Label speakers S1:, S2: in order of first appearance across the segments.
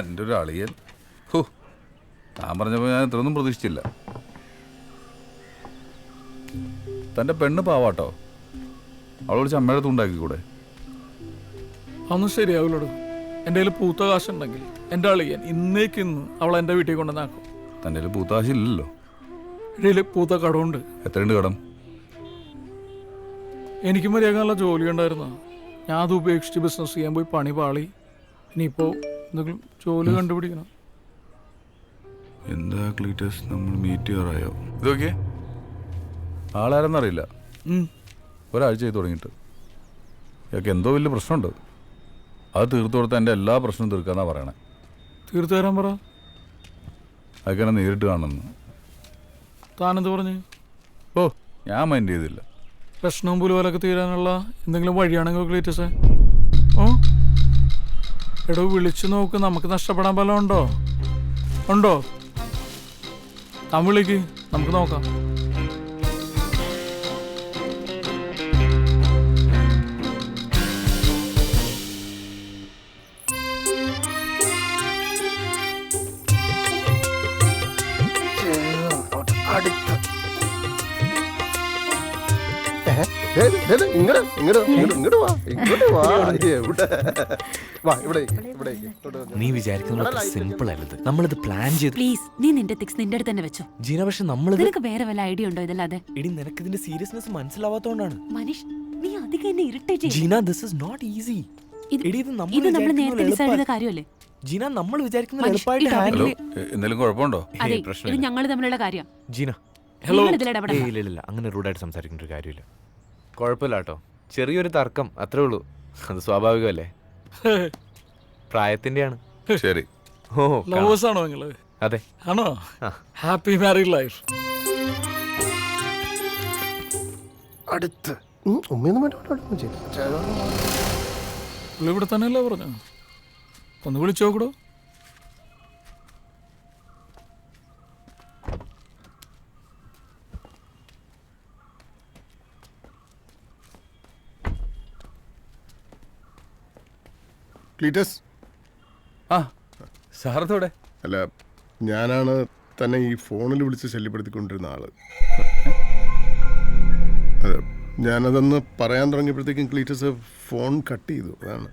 S1: എന്റെ ഒരു അളിയൻ ഹോ ഞാൻ പറഞ്ഞപ്പോൾ ഞാൻ ഇത്രയൊന്നും പ്രതീക്ഷിച്ചില്ല. തന്റെ പെണ്ണ് പാവാട്ടോ. അവളോട് അടുത്ത് ഉണ്ടാക്കിക്കൂടെ?
S2: അതൊന്നും ശരിയാവില്ലോട്. എന്റെ കയ്യിൽ പൂത്ത കാശുണ്ടെങ്കിൽ എന്റെ അളിയൻ ഇന്നേക്ക് ഇന്ന് അവൾ എന്റെ വീട്ടിൽ കൊണ്ടുവന്നാക്കും.
S1: തന്റെ കയ്യിൽ പൂത്താശില്ലല്ലോ
S2: ഇടയിൽ പൂത്ത കടമുണ്ട്.
S1: എത്രയുണ്ട് കടം?
S2: എനിക്ക് മര്യാദ നല്ല ജോലി ഉണ്ടായിരുന്നു ഞാൻ അത് ഉപേക്ഷിച്ച് ബിസിനസ് ചെയ്യാൻ പോയി പണി പാളി. ഇനിയിപ്പോൾ എന്തെങ്കിലും ജോലി കണ്ടുപിടിക്കണം.
S1: എന്താ ക്ലീറ്റസ്? നമ്മൾ മീറ്റ് ചെയ്യാറായോ? ഇതൊക്കെ ആളാരെന്നറിയില്ല. ഒരാഴ്ച ചെയ്ത് തുടങ്ങിയിട്ട്. ഇയാൾക്ക് എന്തോ വലിയ പ്രശ്നമുണ്ട്. അത് തീർത്തു കൊടുത്താൽ എന്റെ എല്ലാ പ്രശ്നവും തീർക്കാന്നാ പറയണേ.
S2: തീർത്തു തരാൻ പറ.
S1: അതൊക്കെ നേരിട്ട് കാണുന്നു
S2: താനെന്ത് പറഞ്ഞു?
S1: ഓ ഞാൻ മൈൻഡ് ചെയ്തില്ല.
S2: പ്രശ്നവും പോലും പുലുപോലൊക്കെ തീരാനുള്ള എന്തെങ്കിലും വഴിയാണെങ്കിൽ ക്ലീറ്റസേ? എടോ വിളിച്ചു നോക്ക്. നമുക്ക് നഷ്ടപ്പെടാൻ ഫലം ഉണ്ടോ? ഉണ്ടോ? താൻ വിളിക്ക്. നമുക്ക് നോക്കാം.
S3: ഇങ്ങോട്ട് ഇങ്ങോട്ട് ഇങ്ങോട്ട് ഇങ്ങോട്ട് വാ. ഇങ്ങോട്ട് വാ. എവിടെ? വാ ഇവിടെ ഇവിടെ
S4: നീ വിചാരിക്കുന്ന സിമ്പിൾ അല്ലത്. നമ്മളിത് പ്ലാൻ ചെയ്ത്
S5: പ്ലീസ് നീ നിന്റെ തിക്സ് നിന്റെ അടുത്ത് തന്നെ വെച്ചോ.
S4: ജീന പക്ഷെ നമ്മൾ
S5: നിനക്ക് വേറെ വല്ല ഐഡിയ ഉണ്ടോ ഇതല്ലാതെ?
S4: ഇടി നിനക്ക് ഇതിന്റെ സീരിയസ്നെസ് മനസ്സിലാവാത്തോണ്ടാണ്.
S5: മനീഷ് നീ അധികം എന്നെ ഇറിറ്റേറ്റ് ചെയ്യും
S4: Jeena this is not easy
S5: ഇത്
S4: ഇത് നമ്മൾ
S5: ഇത് നമ്മൾ നേരത്തെ ഡിസൈഡ് ചെയ്ത കാര്യമല്ലേ?
S4: ജീന നമ്മൾ വിചാരിക്കുന്ന എളുപ്പമായിട്ട് ഹാൻഡിൽ
S1: എന്തെങ്കിലും കുഴപ്പമുണ്ടോ?
S5: അതെ ഇത് ഞങ്ങൾ തമ്മിലുള്ള കാര്യം.
S4: ജീന
S2: ഹലോ.
S4: ഇല്ല ഇല്ല ഇല്ല. അങ്ങനെ റൂഡായിട്ട് സംസാരിക്കേണ്ട ഒരു കാര്യമില്ല. കുഴപ്പമില്ല കേട്ടോ. ചെറിയൊരു തർക്കം അത്രേ ഉള്ളൂ. അത് സ്വാഭാവികമല്ലേ? പ്രായത്തിന്റെയാണ്.
S1: ശരി.
S4: ഓ.
S2: ലവേഴ്സ് ആണോ നിങ്ങൾ?
S4: അതെ.
S2: ആണോ? ഹാപ്പി മാരീഡ് ലൈഫ്
S3: അടുത്ത്.
S2: ഇവിടെ തന്നെയല്ലേ പറഞ്ഞു ഒന്ന് വിളിച്ചു നോക്കടോ
S3: ക്ലീറ്റസ്?
S1: ആ സാറത്തോടെ
S3: അല്ല ഞാനാണ് തന്നെ ഈ ഫോണിൽ വിളിച്ച് ശല്യപ്പെടുത്തിക്കൊണ്ടിരുന്ന ആൾ. അതെ ഞാനതൊന്ന് പറയാൻ തുടങ്ങിയപ്പോഴത്തേക്കും ക്ലീറ്റസ് ഫോൺ കട്ട് ചെയ്തു അതാണ്.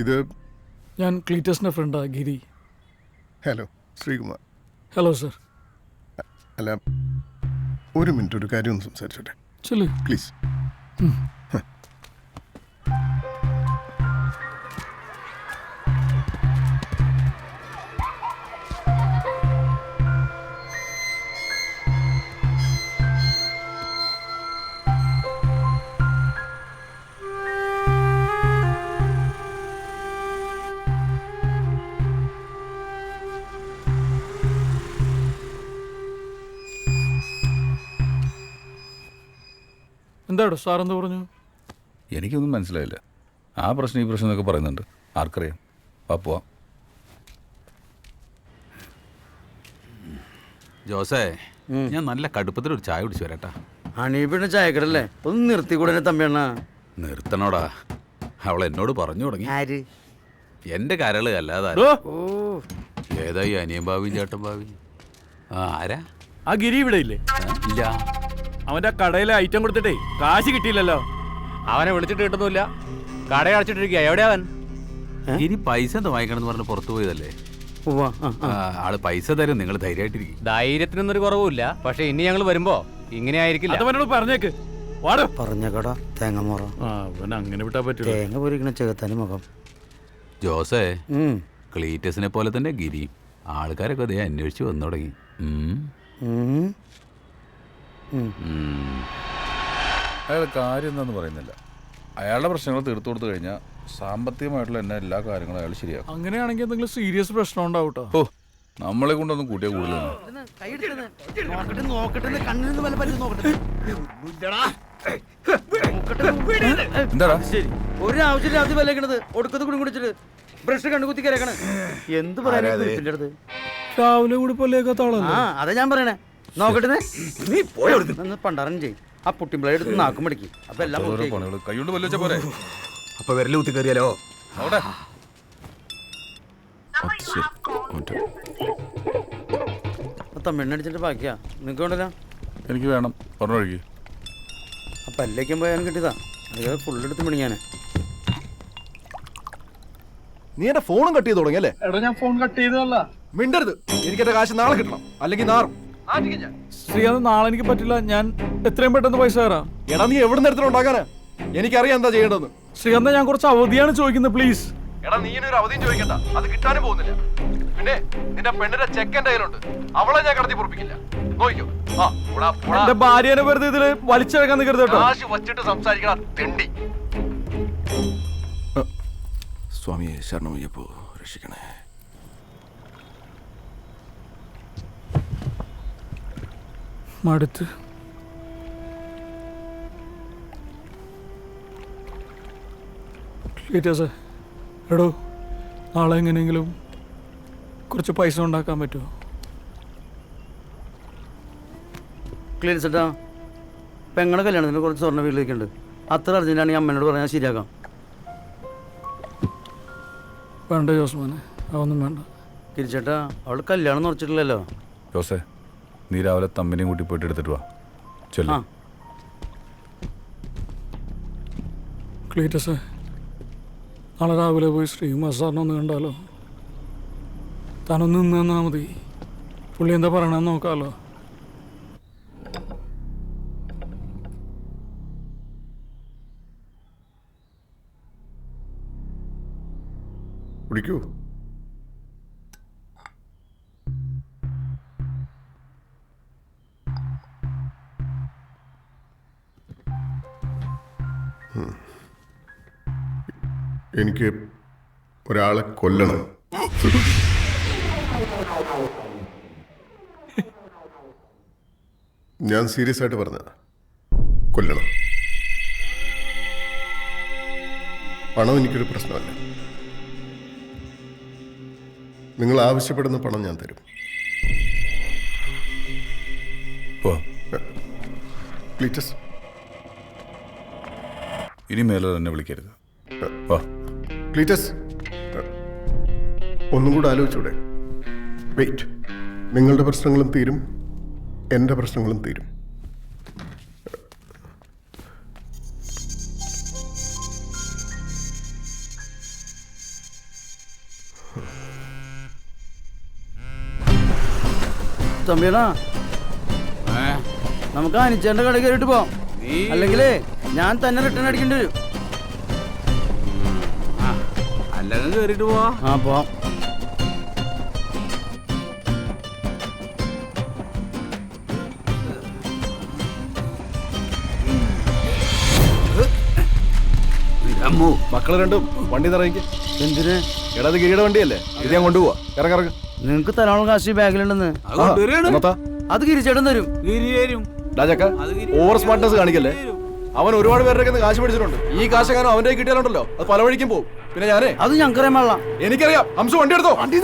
S3: ഇത്
S2: ഞാൻ ക്ലീറ്റസിന്റെ ഫ്രണ്ടാ Giri.
S3: Hello Sreekumar.
S2: Hello sir.
S3: അല്ല ഒരു മിനിറ്റ് ഒരു കാര്യം ഒന്ന് സംസാരിച്ചോട്ടെ?
S2: ചെല്ലു.
S3: പ്ലീസ്.
S2: എന്താടോ സാർ എന്ത് പറഞ്ഞു?
S1: എനിക്കൊന്നും മനസ്സിലായില്ല. ആ പ്രശ്നം ഈ പ്രശ്നം എന്നൊക്കെ പറയുന്നുണ്ട്. ആർക്കറിയാം. വാ പോവാം.
S6: ജോസേ ഞാൻ നല്ല കടുപ്പത്തിൽ ഒരു ചായ കുടിച്ചു വരട്ടാ.
S7: ഹണീബിയുടെ ചായക്കടല്ലേ ഒന്ന് നിർത്തിക്കൂടെ തമ്മിയണ്ണ
S6: നിർത്തണോടാ. അവൾ എന്നോട് പറഞ്ഞു തുടങ്ങി.
S7: ആര്?
S6: എന്റെ കരൾ അല്ലാതെ
S7: ഓ.
S6: ഏതായി അനിയൻ ഭാവി ചേട്ടൻ ഭാവി? ആ ആരാ?
S8: ആ ഗിരി ഇവിടെ ഇല്ലേ?
S6: ഇല്ല.
S8: അവന്റെ കടയിലെ ഐറ്റം കൊടുത്തിട്ടേ കാശ് കിട്ടിയില്ലല്ലോ.
S4: അവനെ വിളിച്ചിട്ട് കിട്ടുന്നില്ല കട അടച്ചിട്ടിരിക്കുക എവിടെയാ അവൻ?
S6: ഇനി പൈസ എന്താ വാങ്ങിക്കണമെന്ന് പറഞ്ഞ് പുറത്തു പോയതല്ലേ? ആൾ പൈസ തരും നിങ്ങൾ ധൈര്യമായിട്ടിരിക്കും.
S4: ധൈര്യത്തിനൊന്നും ഒരു കുറവുമില്ല. പക്ഷെ ഇനി ഞങ്ങൾ വരുമ്പോ ഇങ്ങനെ ആയിരിക്കില്ല.
S8: അവനോട് പറഞ്ഞേക്ക്. വാടോ.
S7: പറഞ്ഞ കട തേങ്ങ മുറ.
S8: അങ്ങനെ വിട്ടാ
S7: തേങ്ങ പൊരിക്കണ ചെകുത്താനും മുഖം.
S6: ജോസേ ക്ലീറ്റസിനെ പോലെ തന്നെ ഗിരി ആൾക്കാരൊക്കെ അതേ അന്വേഷിച്ച് വന്നു തുടങ്ങി.
S1: അയാൾ കാര്യം എന്താന്ന് പറയുന്നില്ല. അയാളുടെ പ്രശ്നങ്ങൾ തീർത്തു കൊടുത്തു കഴിഞ്ഞാൽ സാമ്പത്തികമായിട്ടുള്ള എന്നെ എല്ലാ കാര്യങ്ങളും അയാൾ ശരിയാക്കും.
S2: അങ്ങനെയാണെങ്കിൽ എന്തെങ്കിലും സീരിയസ് പ്രശ്നം ഉണ്ടാവും കേട്ടോ
S1: ഓ നമ്മളെ കൊണ്ടൊന്നും കൂട്ടിയാൽ കൂടുതലാണ്
S7: നോക്കട്ടെ നോക്കട്ടെ കണ്ണിൽ നിന്ന് വല്ല പറ്റും നോക്കട്ടെ.
S1: എന്താടാ?
S7: ശരി. ഒരു ആവശ്യമില്ല അത് വിലക്കണത് ഒടുക്കത്ത് കുടി കുടിച്ചിട്ട് ബ്രഷ് കണ്ണുകുത്തി കരക്കണ എന്ത് പറയാനാ
S2: രാവിലെ കൂടി പല്ലേക്കാത്ത
S7: ആ
S2: ആളല്ലേ
S7: അതാ ഞാൻ പറയണേ. നോക്കട്ടെ. നീ പോയി പണ്ടാറൻ ചെയ്യും. ആ പുട്ടിമ്പിള എടുത്ത് നാക്കും മടിക്കും അപ്പൊ എല്ലാം
S1: കൈകൊണ്ട് വല്ല പോരെ.
S3: അപ്പൊ വിരൽ കുത്തി കയറിയാലോ?
S1: അവിടെ. ശരി
S7: ബാക്കിയാ. നിങ്ങൾക്ക് വേണ്ടല്ലോ?
S1: എനിക്ക് വേണം. പറഞ്ഞു ഒഴുകി
S7: ആ പല്ലേക്കും പോയാലും കിട്ടിയതാ. അത് ഫുൾ എടുത്ത് മിണിങ്ങാനെ.
S3: നീ എന്റെ ഫോണും കട്ട് ചെയ്ത് തുടങ്ങിയല്ലേ
S2: എടാ ഞാൻ ഫോൺ കട്ട് ചെയ്തതല്ല.
S3: മിണ്ടരുത്. എനിക്ക് എന്റെ കാശ് നാളെ കിട്ടണം. അല്ലെങ്കിൽ നാറും.
S2: ശ്രീകാന്ത് നാളെ എനിക്ക് പറ്റില്ല. ഞാൻ എത്രയും പെട്ടെന്ന് പൈസ തരാം
S3: എടാ നീ എവിടെ നിന്ന് ഉണ്ടാക്കാനാ? എനിക്കറിയാം എന്താ ചെയ്യേണ്ടതെന്ന്
S2: ശ്രീകാന്ത് ഞാൻ കുറച്ച് അവധിയാണ് ചോദിക്കുന്നത് പ്ലീസ്
S3: എടാ നീ ഇനി ഒരു അവധിയും ചോദിക്കണ്ട. അത് കിട്ടാനും പോകുന്നില്ല. പിന്നെ നിന്റെ പെണ്ണിന്റെ ചെക്ക് എന്റെ കയ്യിലുണ്ട്. അവളെ ഞാൻ കടത്തി പൊറപ്പിക്കില്ല. നോക്കിക്കോ ആ.
S2: എന്റെ ഭാര്യനെ വെറുതെ ഇതിൽ വലിച്ചിഴക്കാൻ നിൽക്കരുത് കേട്ടോ.
S3: കാശ് വച്ചിട്ട് സംസാരിക്കണ തെണ്ടി. സ്വാമിയെ ശരണമയ്യപ്പോ രക്ഷിക്കണേ.
S2: മടുത്ത്. ക്ലീറ്റേഴ്സ് എടോ നാളെ എങ്ങനെയെങ്കിലും കുറച്ച് പൈസ ഉണ്ടാക്കാൻ പറ്റുമോ?
S7: ക്ലീൻ സെറ്റാ. പെങ്ങളുടെ കല്യാണത്തിന് കുറച്ച് സ്വർണ വീട്ടിലേക്കുണ്ട് അത്ര അർജന്റാണ് ഈ അമ്മേനോട് പറഞ്ഞാൽ ശരിയാക്കാം.
S2: വേണ്ട ജോസ്മാനെ അതൊന്നും വേണ്ട.
S7: തിരിച്ചേട്ടാ അവൾ കല്യാണം നിറച്ചിട്ടില്ലല്ലോ
S1: ജോസേ നീ രാവിലെ തമ്മിനെയും കൂട്ടി പോയിട്ട് എടുത്തിട്ട് വാ. ചെല്ലു.
S2: ക്ലീറ്റസ് നാളെ രാവിലെ പോയി ശ്രീകുമാർ സാറിനെ ഒന്ന് കണ്ടാലോ? താനൊന്ന് നിന്ന് തന്നാൽ മതി. പുള്ളി എന്താ പറയണെന്ന് നോക്കാമല്ലോ
S3: കുടിക്കൂ.
S9: എനിക്ക് ഒരാളെ കൊല്ലണം. ഞാൻ സീരിയസ് ആയിട്ട് പറഞ്ഞ കൊല്ലണം. പണം എനിക്കൊരു പ്രശ്നമല്ല. നിങ്ങൾ ആവശ്യപ്പെടുന്ന പണം ഞാൻ തരും.
S1: പോ.
S9: ക്ലീറ്റസ്
S1: ഇനി മേലെ തന്നെ വിളിക്കരുത്. വാ.
S9: ക്ലീറ്റസ് ഒന്നും കൂടെ ആലോചിച്ചൂടെ? വെയിറ്റ്. നിങ്ങളുടെ പ്രശ്നങ്ങളും തീരും. എന്റെ പ്രശ്നങ്ങളും തീരും.
S7: തമ്പിയണ നമുക്ക് അനിച്ചേന്റെ കടയിൽ കയറിയിട്ട് പോവാം. അല്ലെങ്കിലേ ഞാൻ തന്നെ റിട്ടേൺ അടിക്കേണ്ടി വരും.
S6: അല്ലെങ്കിൽ കേറിട്ട് പോവാ.
S7: ആ പോവാം
S6: അമ്മു
S3: മക്കൾ രണ്ടും വണ്ടി നിറയിക്ക്.
S7: എന്തിന്?
S3: എടാ അത് ഗിരിയുടെ വണ്ടിയല്ലേ? ഇത് ഞാൻ കൊണ്ടുപോവാ. ഇറങ്ങിറങ്ങ്
S7: നിങ്ങക്ക് തരാനുള്ള കാശ് ബാഗിലുണ്ടെന്ന്.
S6: അത്
S7: കിരിച്ചേട്ടൻ തരും.
S6: ഗിരി
S3: രാജക്ക ഓവർ സ്മാർട്ട്നെസ് കാണിക്കല്ലേ? അവൻ ഒരുപാട് പേരുടെ കാശ് മേടിച്ചിട്ടുണ്ട്. ഈ കാശ് കാരണം അവന്റെ കിട്ടിയാലുണ്ടല്ലോ. അത് പല വഴിക്കും പോകും. പിന്നെ ഞാനേ
S7: അത് ഞങ്ങൾക്കറിയാൻ പാടില്ല.
S3: എനിക്കറിയാം. ഹംസ വണ്ടി എടുത്തോ? വണ്ടി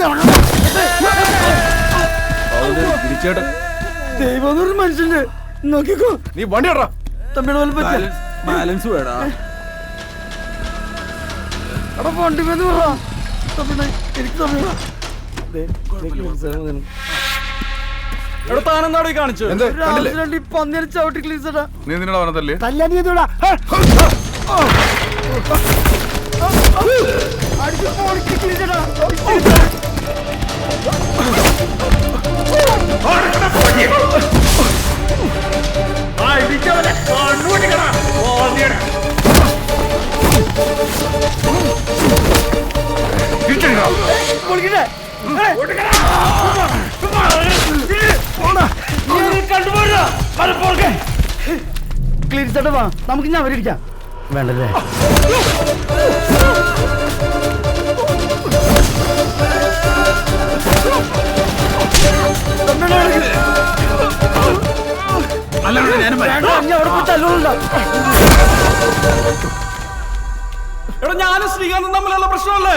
S3: തിരിച്ചേട്ടൻ
S7: ദൈവം മനുഷ്യന്റെ നോക്കിക്കോ.
S3: നീ വണ്ടി ഇടറാ
S7: തമ്മിയുടെ
S6: ബാലൻസ് വേടാ.
S7: എടാ വണ്ടി തമ്മിടെ എനിക്ക് തമ്മിടാ
S1: നീ നിന്നോട് അവനതല്ലേ
S7: അടിച്ച് പൊളിച്ച് ക്ലീൻ വാ. നമുക്ക് ഞാൻ അവരിടിക്കാം വേണ്ടല്ലേ?
S2: എടാ ഞാനും ശ്രീകാന്തും തമ്മിലുള്ള പ്രശ്നമല്ലേ?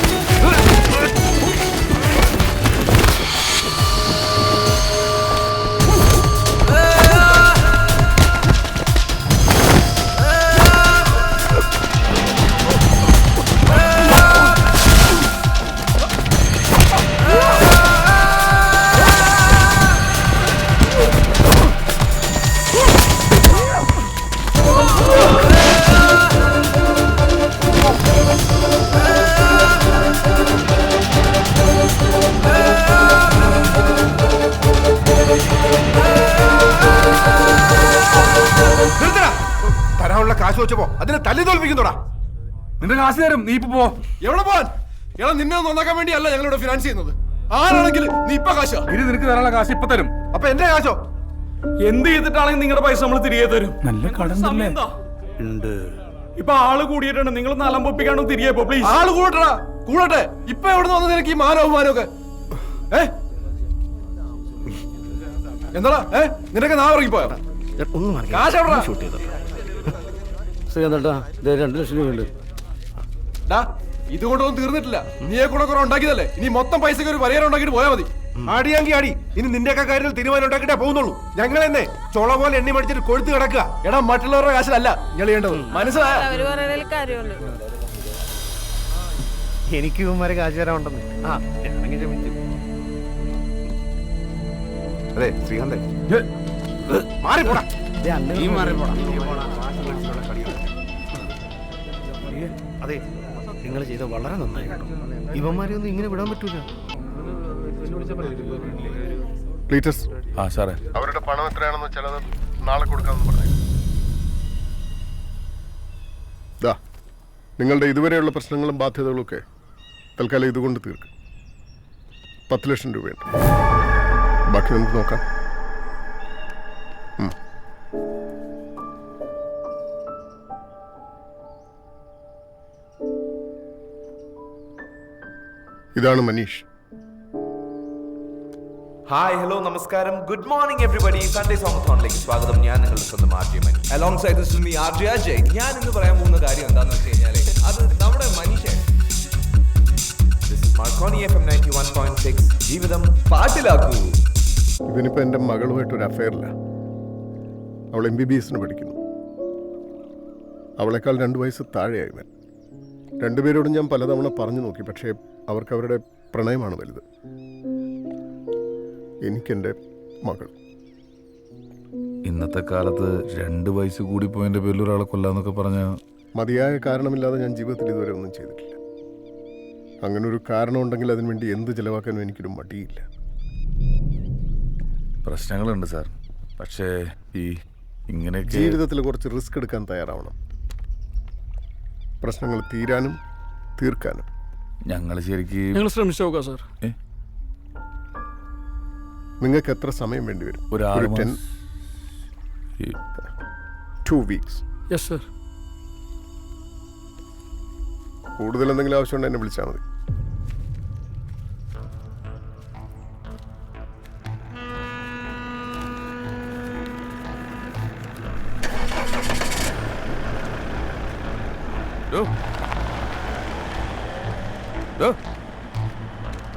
S3: കാശ് വെച്ചപ്പോ അതിനെ തല്ലി തോൽപ്പിക്കുന്നോടാ.
S1: നിന്റെ കാശ് തരും. നീ ഇപ്പൊ പോ.
S3: എവിടെ പോവാൻ? എടാ നിന്നെ ഒന്ന് നന്നാക്കാൻ വേണ്ടിയല്ല ഞങ്ങളിവിടെ ഫിനാൻസ് ചെയ്യുന്നത്. ആരാണെങ്കിലും നീ ഇപ്പൊ കാശാ
S1: ഇനി നിനക്ക് തരാനുള്ള കാശ് ഇപ്പൊ തരും.
S3: അപ്പൊ എന്റെ കാശോ?
S2: എന്ത് ചെയ്തിട്ടാണെങ്കിൽ നിങ്ങളുടെ പൈസ നമ്മൾ തിരികെ തരും.
S1: നല്ല കടം?
S7: ഉണ്ട്.
S2: ഇപ്പൊ ആൾ കൂടിയിട്ടുണ്ട്. നിങ്ങൾ നാലം പൊപ്പിക്കാണോ തിരികെ പോ പ്ലീസ്
S3: ആൾ കൂടട്ടാ കൂടട്ടെ. ഇപ്പൊ എവിടെ വന്നത് നിനക്ക് ഈ മാനവും മാനവും ഏ? എന്താടാ? ഏ? നിനക്ക് നാ ഇറങ്ങിപ്പോയോ
S7: ഒന്നും
S3: കാശ് എവിടെടാ?
S7: ശ്രീകാന്തേട്ടാ ഇതേ രണ്ട് ലക്ഷം രൂപയുണ്ട്.
S3: ഡാ ഇതുകൊണ്ടൊന്നും തീർന്നിട്ടില്ല. നീയെ കൂടെ കുറെ ഉണ്ടാക്കിയതല്ലേ? ഇനി മൊത്തം പൈസക്ക് ഒരു പരിഹാരം ഉണ്ടാക്കിട്ട് പോയാൽ മതി. ആടിയാങ്കി ആടി ഇനി നിന്റെയൊക്കെ കാര്യത്തിൽ തീരുമാനം ഉണ്ടാക്കിട്ടേ പോകുന്നുള്ളൂ. ഞങ്ങൾ തന്നെ ചുള പോലെ എണ്ണി മടിച്ചിട്ട് കൊഴുത്ത് കിടക്കുക. എടാ മറ്റുള്ളവരുടെ കാശിലല്ല ഞങ്ങൾ ചെയ്യേണ്ടത്. മനസ്സിലായ?
S7: എനിക്ക് ഇവന്മാരെ കാശ് തരാനുണ്ടെന്ന് ആ ഞാനെങ്കിൽ ക്ഷമിച്ചു
S3: അതെ ശ്രീകാന്തേ. മാറി പോടാ
S7: മാറിപ്പോടാ. അതെ നിങ്ങൾ ചെയ്ത വളരെ നന്നായി കേട്ടോ. ഇവന്മാരെ ഒന്നും ഇങ്ങനെ വിടാൻ പറ്റൂല.
S9: ക്ലീറ്റസ്
S1: ആ സാറേ.
S9: അവരുടെ പണം എത്രയാണെന്ന് ചിലത് നാളെ കൊടുക്കാമെന്ന് പറഞ്ഞു. ദാ നിങ്ങളുടെ ഇതുവരെയുള്ള പ്രശ്നങ്ങളും ബാധ്യതകളും ഒക്കെ തൽക്കാലം ഇതുകൊണ്ട് തീർക്കും. പത്ത് ലക്ഷം രൂപയുണ്ട്. ബാക്കി നമുക്ക് നോക്കാം. ഇതാണ് മനീഷ്.
S4: ഹായ് ഹലോ നമസ്കാരം. ഗുഡ് മോർണിംഗ് എവറിബഡി സൺഡേ സോങ്ങത്തോണിലേക്ക് സ്വാഗതം. ഞാൻ നിങ്ങളുടെ സ്വന്തം ആർജയമൻ alongside this me R J Ajay. ഞാൻ ഇന്ന് പറയാൻ പോകുന്ന കാര്യം എന്താണെന്ന് വെച്ച് കഴിഞ്ഞാൽ അത് നമ്മുടെ Maneesh. Marconi F M ninety one point six ജീവിതം പാട്ടിലാക്കൂ.
S9: ഇവനിപ്പോൾ എന്റെ മകളുമായിട്ടൊരു അഫയറില്ല അവൾ എം ബി ബി എസിന് പഠിക്കുന്നു. അവളെക്കാൾ രണ്ട് വയസ്സ് താഴെയായി ഇവൻ. രണ്ടുപേരോടും ഞാൻ പലതവണ പറഞ്ഞു നോക്കി പക്ഷേ അവർക്ക് അവരുടെ പ്രണയമാണ് വലുത്. എനിക്കെന്റെ മകൾ.
S1: ഇന്നത്തെ കാലത്ത് രണ്ട് വയസ്സ് കൂടി പോയതിന്റെ പേരിൽ ഒരാളെ കൊല്ലാന്നൊക്കെ പറഞ്ഞാൽ
S9: മതിയായ കാരണമില്ലാതെ ഞാൻ ജീവിതത്തിൽ ഇതുവരെ ഒന്നും ചെയ്തിട്ടില്ല. അങ്ങനെ ഒരു കാരണമുണ്ടെങ്കിൽ അതിനുവേണ്ടി എന്ത് ചിലവാക്കാനും എനിക്കൊരു മടിയില്ല.
S1: പ്രശ്നങ്ങളുണ്ട് സാർ. പക്ഷേ ഈ ഇങ്ങനെ
S9: ജീവിതത്തിൽ കുറച്ച് റിസ്ക് എടുക്കാൻ തയ്യാറാവണം. പ്രശ്നങ്ങൾ തീരാനും തീർക്കാനും.
S1: ഞങ്ങൾ ശരിക്കും
S2: ഞങ്ങൾ ശ്രമിച്ചു നോക്കാം സാർ?
S9: നിങ്ങൾക്ക് എത്ര സമയം വേണ്ടി വരും?
S1: ഒരു ആറ്
S9: ten to weeks.
S2: Yes sir.
S9: കൂടുതൽ എന്തെങ്കിലും ആവശ്യമുണ്ടെങ്കിൽ എന്നെ വിളിച്ചാൽ മതി.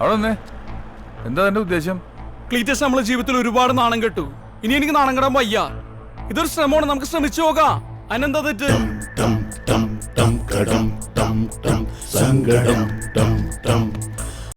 S1: അവിടെ എന്താ എന്റെ ഉദ്ദേശം?
S2: ക്ലീറ്റസ് നമ്മളെ ജീവിതത്തിൽ ഒരുപാട് നാണം കെട്ടു. ഇനി എനിക്ക് നാണം കെടാൻ വയ്യ. ഇതൊരു ശ്രമമാണ്. നമുക്ക് ശ്രമിച്ചു നോക്കാം അതിനെന്താ തെറ്റ്?
S10: ടം ടം ടം കടം ടം ടം സങ്കടം ടം ടം